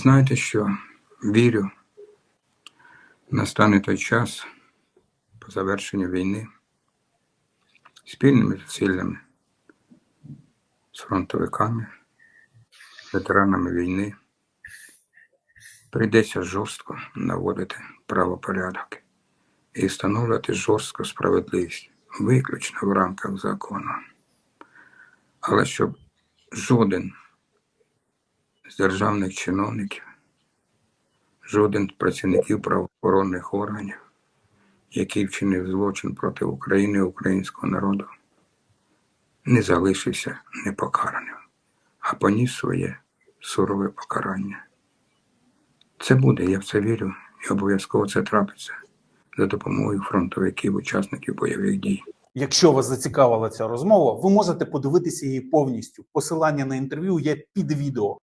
Знаєте що? Вірю, настане той час по завершенню війни спільними зусиллями з фронтовиками, ветеранами війни прийдеться жорстко наводити правопорядок і встановлювати жорстку справедливість виключно в рамках закону. Але щоб жоден з державних чиновників, жоден з працівників правоохоронних органів, який вчинив злочин проти України і українського народу, не залишився непокараним, а поніс своє сурове покарання. Це буде, я в це вірю, і обов'язково це трапиться за допомогою фронтовиків, учасників бойових дій. Якщо вас зацікавила ця розмова, ви можете подивитися її повністю. Посилання на інтерв'ю є під відео.